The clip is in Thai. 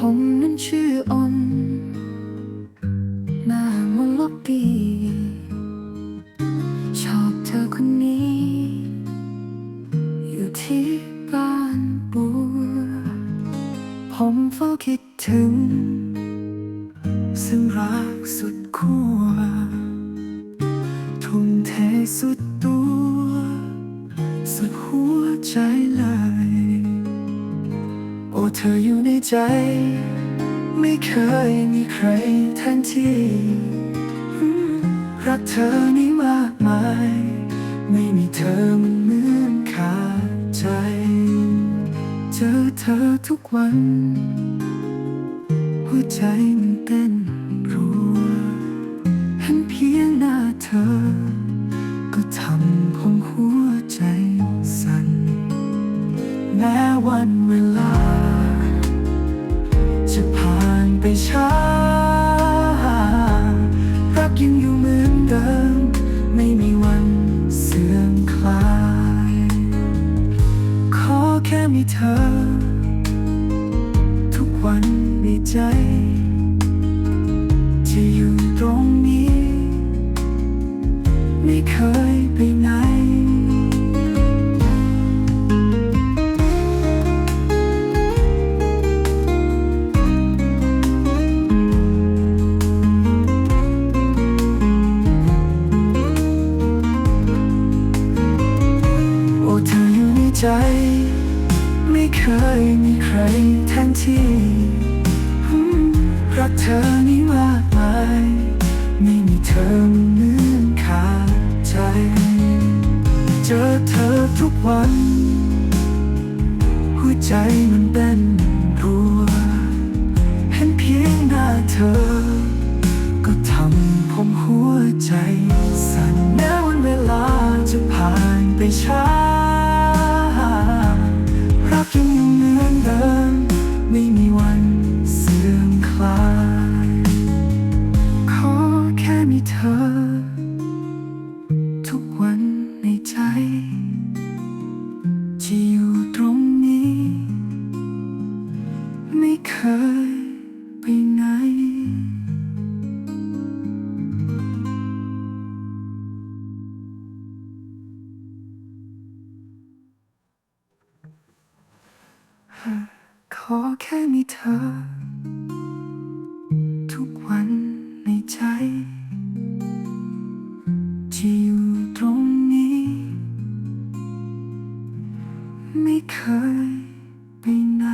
ผมนั้นชื่ออมมามลปี ชอบเธอคนนี้ อยู่ที่บ้านปูผมเฝ้าคิดถึง ซึ่งรักสุดขั้วทุ่มเทสุดตัว สุดหัวใจเลย เธออยู่ในใจ ไม่เคยมีใครแทนที่ รักเธอนี้มากมาย ไม่มีเธอมันเหมือนขาดใจ เจอเธอทุกวัน หัวใจ แค่มีเธอ ทุกวันในใจ จะอยู่ตรงนี้ ไม่เคยไปไหนโอ้เธออยู่ในใจ ไม่เคยมีใครแทนที่รักเธอนี่มากมายไม่มีเธอมันเหมือนขาดใจ เจอเธอทุกวัน หัวใจมันเต้นรัว เห็นเพียงหน้าเธอ ก็ทำผมหัวใจ สั่นแม้วันเวลาจะผ่านไปช้า เคยไปไหน ขอแค่มีเธอ ทุกวันในใจที่อยู่ตรงนี้ ไม่เคยไปไหน